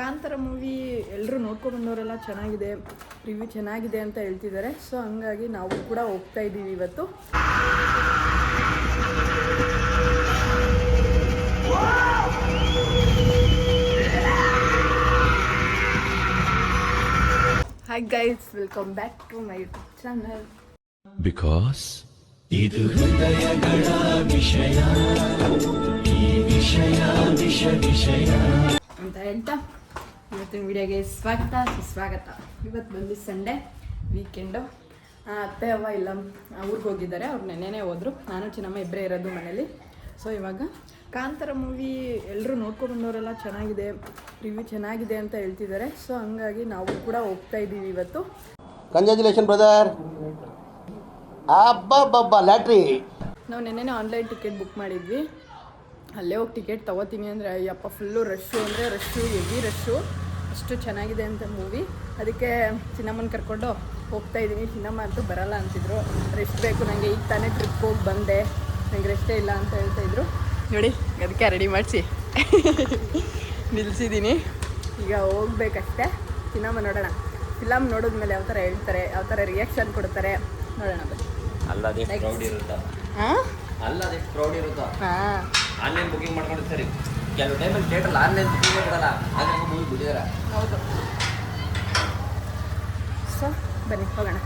Kantara movie ಎಲ್ಲರೂ ನೋಡ್ಕೊಂಡು ಬಂದವರೆಲ್ಲ ಚೆನ್ನಾಗಿದೆ ರಿವ್ಯೂ ಚೆನ್ನಾಗಿದೆ ಅಂತ ಹೇಳ್ತಿದ್ದಾರೆ. ಸೊ ಹಂಗಾಗಿ ನಾವು ಕೂಡ ಹೋಗ್ತಾ ಇದ್ದೀವಿ ಇವತ್ತು. Hi guys welcome back to my YouTube channel because ಇದು ಹೃದಯಗಳ ವಿಷಯ ಈ ವಿಷಯ ವಿಷ ವಿಷಯ. ಅಂತ ಹೇಳ್ತಾ. ಇವತ್ತಿನ ವಿಡಿಯೋಗೆ. ಸ್ವಾಗತ ಸುಸ್ವಾಗತ. ಇವತ್ತು ಬಂದು ಸಂಡೇ ವೀಕೆಂಡು ಅತ್ತೆ ಅವ್ವ ಇಲ್ಲ ಊರಿಗೆ ಹೋಗಿದ್ದಾರೆ. ಅವ್ರು ನೆನ್ನೆನೇ ಹೋದರು. ನಾನು ಚಿನ್ನಮ್ಮ ಇಬ್ಬರೇ ಇರೋದು ಮನೇಲಿ. ಸೊ ಇವಾಗ ಕಾಂತಾರ ಮೂವಿ ಎಲ್ಲರೂ ನೋಡ್ಕೊಂಡು ಬಂದವರೆಲ್ಲ ಚೆನ್ನಾಗಿದೆ ರಿವ್ಯೂ ಚೆನ್ನಾಗಿದೆ ಅಂತ ಹೇಳ್ತಿದ್ದಾರೆ. ಸೊ ಹಂಗಾಗಿ ನಾವು ಕೂಡ ಹೋಗ್ತಾ ಇದ್ದೀವಿ ಇವತ್ತು. ಕಂಗ್ರ್ಯಾಚುಲೇಷನ್ ಬ್ರದರ್ ಅಬ್ಬಬ್ಬಬ್ಬ ಲ್ಯಾಟ್ರಿ ನಾವು ನೆನ್ನೆನೇ ಆನ್ಲೈನ್ ಟಿಕೆಟ್ ಬುಕ್ ಮಾಡಿದ್ವಿ. ಅಲ್ಲೇ ಹೋಗಿ ಟಿಕೆಟ್ ತಗೋತೀನಿ ಅಂದರೆ ಅಯ್ಯಪ್ಪ ಫುಲ್ಲು ರಶ್ಶು ಅಂದರೆ ರಶ್ಶು ಎವಿ ರಶ್ಶು ಅಷ್ಟು ಚೆನ್ನಾಗಿದೆ ಅಂತ ಮೂವಿ. ಅದಕ್ಕೆ ಚಿನ್ನಮ್ಮನ ಕರ್ಕೊಂಡು ಹೋಗ್ತಾ ಇದ್ದೀನಿ ಚಿನ್ನಮ್ಮ ಅಂತೂ ಬರಲ್ಲ ಅಂತಿದ್ರು. ರೆಸ್ಟ್ ಬೇಕು. ನನಗೆ ಈಗ ತಾನೇ ಟ್ರಿಪ್ ಹೋಗಿ ಬಂದೆ. ನನಗೆ ರೆಸ್ಟೇ ಇಲ್ಲ ಅಂತ ಹೇಳ್ತಾ ಇದ್ರು. ನೋಡಿ ಅದಕ್ಕೆ ರೆಡಿ ಮಾಡಿಸಿ. ನಿಲ್ಲಿಸಿದ್ದೀನಿ ಈಗ ಹೋಗ್ಬೇಕಷ್ಟೆ. ಚಿನ್ನಮ್ಮ ನೋಡೋಣ. ಫಿಲಮ್ ನೋಡಿದ್ಮೇಲೆ ಯಾವ ಥರ ಹೇಳ್ತಾರೆ ಯಾವ ಥರ ರಿಯಾಕ್ಷನ್ ಕೊಡ್ತಾರೆ ನೋಡೋಣ ಬನ್ನಿ. ಇರುತ್ತಾ? ಹಾಂ ಅಲ್ಲದೆ ಕ್ರೌಡ್ ಇರುತ್ತಾ? ಹಾಂ. ಆನ್ಲೈನ್ ಬುಕಿಂಗ್ ಮಾಡ್ಕೊಂಡು ಸರಿ. ಕೆಲವು ಟೈಮಲ್ಲಿ ಥಿಯೇಟರ್ ಆನ್ಲೈನ್ ಬಿಡಲ್ಲ ಆದ್ರೆ ಮೂವಿ ಬಿಟ್ಟಿದ್ದಾರೆ ಹೌದು. ಸೊ ಬನ್ನಿ, ಹೋಗೋಣ.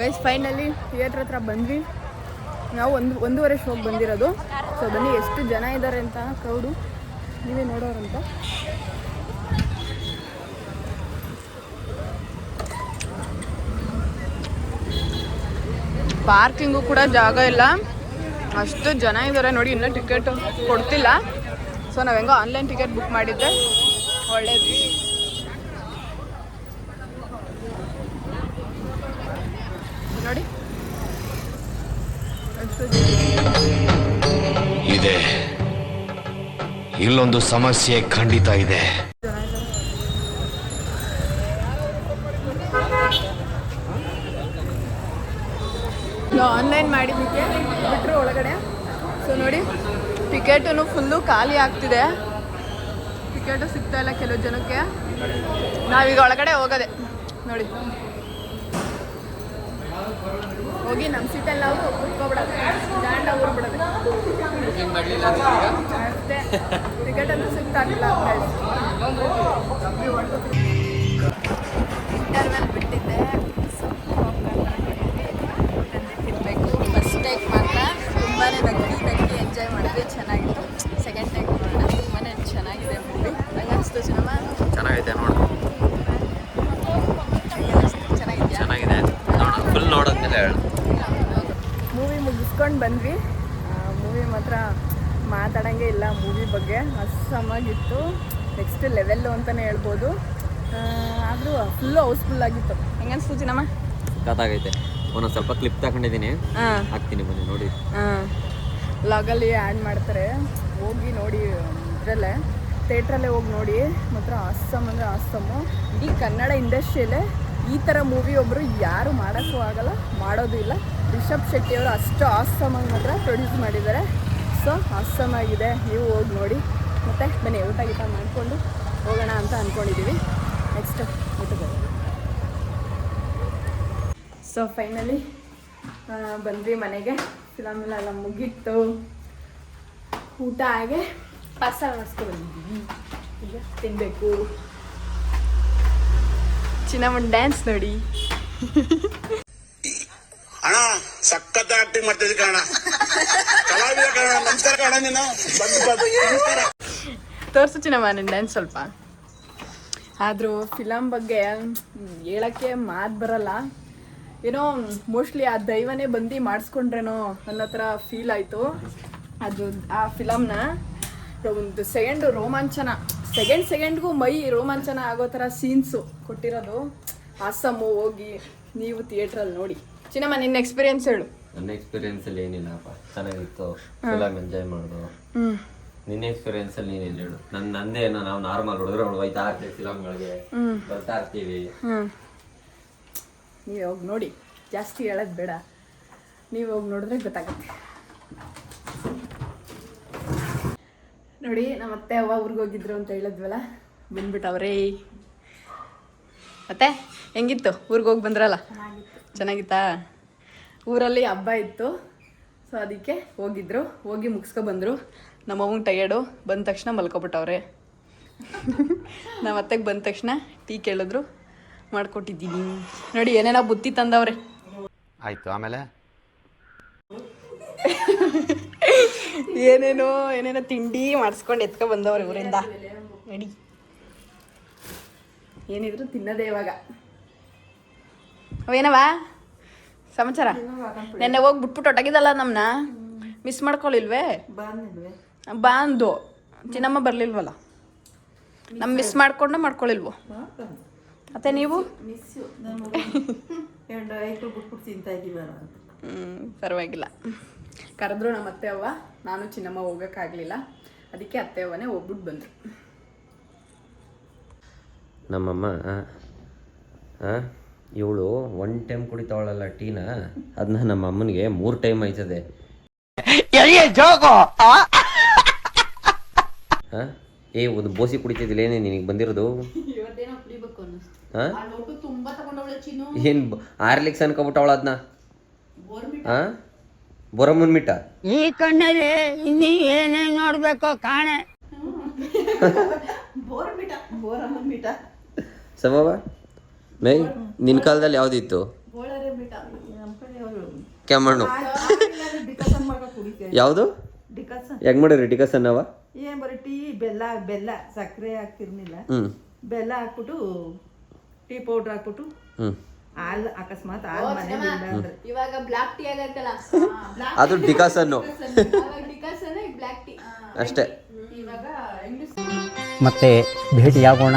ಗೈಸ್ ಫೈನಲಿ ಥಿಯೇಟ್ರ್ ಹತ್ರ ಬಂದ್ವಿ. ನಾವು ಒಂದು, ಒಂದೂವರೆ ಶೋಗೆ ಬಂದಿರೋದು. ಸೊ ಬನ್ನಿ, ಎಷ್ಟು ಜನ ಇದ್ದಾರೆ ಅಂತ ಕೌಡು. ನೀವೇ ನೋಡೋರಂತ. ಪಾರ್ಕಿಂಗು ಕೂಡ ಜಾಗ ಇಲ್ಲ. ಅಷ್ಟು ಜನ ಇದ್ದಾರೆ ನೋಡಿ ಇನ್ನೂ ಟಿಕೆಟ್ ಕೊಡ್ತಿಲ್ಲ. ಸೊ ನಾವು ಹೆಂಗೋ ಆನ್ಲೈನ್ ಟಿಕೆಟ್ ಬುಕ್ ಮಾಡಿದ್ದೆ ಒಳ್ಳೇದು. ನೋಡಿ. ಇದೆ. ಇಲ್ಲೊಂದು ಸಮಸ್ಯೆ ಖಂಡಿತ ಇದೆ. ಆನ್ಲೈನ್ ಮಾಡಿದ್ದಕ್ಕೆ ಒಳಗಡೆ. ಸೊ ನೋಡಿ, ಟಿಕೆಟನ್ನು ಫುಲ್ಲು ಖಾಲಿ ಆಗ್ತಿದೆ. ಟಿಕೆಟು ಸಿಗ್ತಾ ಇಲ್ಲ ಕೆಲವು ಜನಕ್ಕೆ. ನಾವೀಗ ಒಳಗಡೆ ಹೋಗೋದೆ. ನೋಡಿ. ಹೋಗಿ ನಮ್ಮ ಸೀಟಲ್ಲಿ ನಾವು ಕುತ್ಕೊಬಿಡೋದು ದಾಂಡ ಟಿಕೆಟ್ ಅಂತೂ ಸಿಗ್ತಾ ಇಲ್ಲ. ಇಂಟರ್ವೆಲ್ ಬಿಟ್ಟಿದ್ದೆ ತಿನ್ನಬೇಕು ಫಸ್ಟ್ ಟೈಕ್ ಮಾತ್ರ ತುಂಬಾ ನಗ್ಗಿ ನಗ್ಗಿ ಎಂಜಾಯ್ ಮಾಡಿದ್ವಿ ಚೆನ್ನಾಗಿತ್ತು ಸೆಕೆಂಡ್ ಟೈಕ್ ನೋಡೋಣ ತುಂಬಾ ಚೆನ್ನಾಗಿದೆ ಮೂವಿ ನಂಗೆ ಅನಿಸ್ತು ಸಿನಿಮಾ ಚೆನ್ನಾಗೈತೆ ನೋಡು ಚೆನ್ನಾಗಿದೆಯಾ ಚೆನ್ನಾಗಿದೆ ನೋಡು ಫುಲ್ ನೋಡೋದ್ಮೇಲೆ ಹೇಳು ಮೂವಿ ಬಂದ್ವಿ. ಮೂವಿ ಮಾತ್ರ ಮಾತಾಡೋಂಗೆ ಇಲ್ಲ ಮೂವಿ ಬಗ್ಗೆ. ಅಸಮಾಗಿತ್ತು ನೆಕ್ಸ್ಟ್ ಲೆವೆಲ್ಲು ಅಂತಲೇ ಹೇಳ್ಬೋದು. ಆದರೂ ಫುಲ್ಲು ಹೌಸ್ಫುಲ್ ಆಗಿತ್ತು. ಹೆಂಗನ್ಸ್ತು ಜಿನಮ್ಮ ಗೊತ್ತಾಗೈತೆ ಒಂದೊಂದು ಸ್ವಲ್ಪ ಕ್ಲಿಪ್ ತಗೊಂಡಿದ್ದೀನಿ. ಹಾಂ ಹಾಕ್ತೀನಿ ಬನ್ನಿ ನೋಡಿ. ಹಾಂ ಲಾಗಲ್ಲಿ ಆ್ಯಡ್ ಮಾಡ್ತಾರೆ. ಹೋಗಿ ನೋಡಿ ಇದರಲ್ಲೇ. ಥಿಯೇಟ್ರಲ್ಲೇ ಹೋಗಿ ನೋಡಿ. ಮಾತ್ರ ಆಸಮ್ ಅಂದರೆ ಆಸಮ್ಮು ಇಡೀ ಕನ್ನಡ ಇಂಡಸ್ಟ್ರಿಯಲ್ಲೇ ಈ ಥರ ಮೂವಿ ಒಬ್ಬರು ಯಾರು ಮಾಡೋಕ್ಕೂ ಆಗಲ್ಲ, ಮಾಡೋದು ಇಲ್ಲ. ರಿಷಬ್ ಶೆಟ್ಟಿಯವರು ಅಷ್ಟು ಆಸಮಾಗಿ ಮಾತ್ರ ಪ್ರೊಡ್ಯೂಸ್ ಮಾಡಿದ್ದಾರೆ. ಸೊ ಆಸಮ್ ಆಗಿದೆ. ನೀವು ಹೋಗಿ ನೋಡಿ. ಮತ್ತು ಬನ್ನಿ, ಊಟ ಗೀಟ ಮಾಡಿಕೊಂಡು ಹೋಗೋಣ ಅಂತ ಅಂದ್ಕೊಂಡಿದ್ದೀವಿ ನೆಕ್ಸ್ಟ್ ಊಟ ಸೊ ಫೈನಲಿ ಬಂದ್ವಿ ಮನೆಗೆ. ಫಿಲಮ್ ಎಲ್ಲ ಮುಗೀತು. ಊಟ ಹಾಗೆ ಪಾರ್ಸಲ್ ಮಾಡಿಸ್ಕೊಂಡು ಬಂದಿದ್ದೀವಿ ಈಗ ತಿನ್ನಬೇಕು ಚಿನ್ನಮ್ಮನ ಡ್ಯಾನ್ಸ್ ನೋಡಿ. ಅಣ್ಣ ಸಖತ್ ಆಕ್ಟಿಂಗ್ ಮಾಡ್ತಿದ್ದೆ ಕಣ ಕಲಾವಿದ ಕಣ ನಮಸ್ಕಾರ ಕಣ ನೀನು. ತೋರಿಸು ಚಿನ್ನಮ್ಮ ನನ್ನ ಡ್ಯಾನ್ಸ್ ಸ್ವಲ್ಪ. ಆದರೂ ಫಿಲಮ್ ಬಗ್ಗೆ ಹೇಳೋಕ್ಕೆ ಮಾತು ಬರಲ್ಲ. ಏನೋ ಮೋಸ್ಟ್ಲಿ ಆ ದೈವನೇ ಬಂದು ಮಾಡಿಸ್ಕೊಂಡ್ರೇನೋ ಅನ್ನೋ ಥರ ಫೀಲ್ ಆಯಿತು. ಅದು ಆ ಫಿಲಮ್ನ ಒಂದು ಸೆಕೆಂಡು ರೋಮಾಂಚನ ಸೆಕೆಂಡ್ ಸೆಕೆಂಡ್ಗೂ ಮೈ ರೋಮಾಂಚನ ಆಗೋ ಥರ ಸೀನ್ಸು ಕೊಟ್ಟಿರೋದು. ಹಾಸಮ್ಮು ಹೋಗಿ ನೀವು ಥಿಯೇಟ್ರಲ್ಲಿ ನೋಡಿ. ಚಿನ್ನಮ್ಮ ನಿನ್ನ ಎಕ್ಸ್ಪೀರಿಯನ್ಸ್ ಹೇಳು. ನನ್ನ ಎಕ್ಸ್ಪೀರಿಯನ್ಸ್ ಅಲ್ಲಿ ಏನಿಲ್ಲಪ್ಪ. ಚೆನ್ನಾಗಿತ್ತು. ಫಿಲಮ್ ಎಂಜಾಯ್ ಮಾಡೋದು. ನಿನ್ನ ಎಕ್ಸ್ಪೀರಿಯನ್ಸ್ ಅಲ್ಲಿ ನೀನೇನು ಹೇಳು. ನನ್ನ ನಂದೇನು ನಾವು ನಾರ್ಮಲ್ ಹುಡುಗರು ಹೋಯ್ತಾ ಇರ್ತೀವಿ ಫಿಲಮ್ಗಳಿಗೆ ಬರ್ತಾ ಇರ್ತೀವಿ. ನೀವು ಹೋಗಿ ನೋಡಿ. ಜಾಸ್ತಿ ಹೇಳೋದು ಬೇಡ. ನೀವು ಹೋಗಿ ನೋಡಿದ್ರೆ ಗೊತ್ತಾಗುತ್ತೆ. ನೋಡಿ ನಮ್ಮ ಅತ್ತೆ ಅವ್ವ ಊರಿಗೆ ಹೋಗಿದ್ರು ಅಂತ ಹೇಳಿದ್ವಲ್ಲ? ಬಂದ್ಬಿಟ್ಟವ್ರೇ. ಮತ್ತೆ ಹೆಂಗಿತ್ತು? ಊರಿಗೆ ಹೋಗಿ ಬಂದ್ರಲ್ಲ? ಚೆನ್ನಾಗಿತ್ತಾ. ಊರಲ್ಲಿ ಹಬ್ಬ ಇತ್ತು. ಸೊ ಅದಕ್ಕೆ ಹೋಗಿದ್ರು. ಹೋಗಿ ಮುಗಿಸ್ಕೊ ಬಂದರು ನಮ್ಮ ಅವ್ವಂಗೆ ಟಯರ್ಡು ಬಂದ ತಕ್ಷಣ ಮಲ್ಕೊಬಿಟ್ಟವ್ರೆ. ನಮ್ಮ ಅತ್ತೆಗೆ ಬಂದ ತಕ್ಷಣ ಟೀ ಕೇಳಿದ್ರು. ಮಾಡ್ಕೊಟ್ಟಿದ್ದೀನಿ. ನೋಡಿ ಏನೇನೋ ಬುತ್ತಿ ತಂದವ್ರೆ. ಆಯ್ತು ಆಮೇಲೆ? ಏನೇನೋ ಏನೇನೋ ತಿಂಡಿ ಮಾಡಿಸ್ಕೊಂಡು ಎತ್ಕೊ ಬಂದವ್ರೆ ಊರಿಂದ ನಡಿ. ಏನಿದ್ರು ತಿನ್ನೋದೇ ಇವಾಗ. ಅವೇನವ? ಸಮಾಚಾರ? ನೆನ್ನೆ ಹೋಗಿ ಬಿಟ್ಬಿಟ್ಟು ಹೊಟ್ಟಗಿದಲ್ಲ ನಮ್ಮನ್ನ ಮಿಸ್ ಮಾಡ್ಕೊಳ್ಳಿಲ್ವೇ ಬಾಂದು. ಚಿನ್ನಮ್ಮ ಬರ್ಲಿಲ್ವಲ್ಲ? ನಮ್ಮ ಮಿಸ್ ಮಾಡ್ಕೊಂಡು ಮಾಡ್ಕೊಳ್ಳಿಲ್ವೋ ಮತ್ತೆ ನೀವು? ಹ್ಮ್, ಪರವಾಗಿಲ್ಲ. ಕರೆದ್ರು ನಮ್ಮ ಅತ್ತೆ ಅವ್ವ ನಾನು ಚಿನ್ನಮ್ಮ ಹೋಗೋಕ್ಕಾಗಲಿಲ್ಲ. ಅದಕ್ಕೆ ಅತ್ತೆ ಅವ್ವನೇ ಹೋಗ್ಬಿಟ್ಟು ಬಂದರು. ನಮ್ಮಮ್ಮ ಇವಳು ಒನ್ ಟೈಮ್ ಕುಡಿತಾವಳಲ್ಲ ಟೀನ? ಅದನ್ನ ನಮ್ಮ ಅಮ್ಮನಿಗೆ ಮೂರು ಟೈಮ್ ಆಯ್ತದೆ? ಏ ಒಂದು ಬೋಸಿ ಕುಡಿತಿದ್ದಿಲ್ಲ ಏನೇ ನಿನಗೆ ಬಂದಿರೋದು? ಏನು ಆರ್ಲಿಕ್ಸ್ ಅನ್ಕೊಬಿಟ್ಟವಳ ಅದನ್ನ ಹಾಂ ಬೊರಮ್ಮನ್ ಮಿಟ್ಟ ಈ ಕಣ್ಣಲ್ಲಿ ಇನ್ನಿ ಏನೇ ನೋಡ್ಬೇಕು ಕಾಣೆ. ಸಮವ ಮೇ ನಿನ್ ಕಾಲದಲ್ಲಿ ಯಾವ್ದಿತ್ತು ಕೆಮ್ಮಣ್ಣು. ಯಾವುದು? ಹೆಂಗ್ ಮಾಡಿರಿ ಡಿಕಸನ್ ಅವ? ಏನ್ ಬರೀ ಟೀ ಬೆಲ್ಲ ಬೆಲ್ಲ ಸಕ್ಕರೆ ಹಾಕ್ತಿರ್ಲಿಲ್ಲ. ಹ್ಮ್. ಬೆಲ್ಲ ಹಾಕ್ಬಿಟ್ಟು ಟೀ ಪೌಡರ್ ಹಾಕ್ಬಿಟ್ಟು ಹ್ಮ್. ಹಾಲು ಅಕಸ್ಮಾತ್ ಹಾಲು ಮನೆ ಇಲ್ಲ ಅಂದ್ರೆ. ಇವಾಗ ಬ್ಲಾಕ್ ಟೀ ಆಗತ್ತಲ್ಲ ಅದು ಡಿಕಾಸನ್ನು. ಬ್ಲಾಕ್ ಟೀ ಅಷ್ಟೇ. ಇವಾಗ ಮತ್ತೆ ಭೇಟಿಯಾಗೋಣ.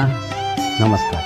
ನಮಸ್ಕಾರ.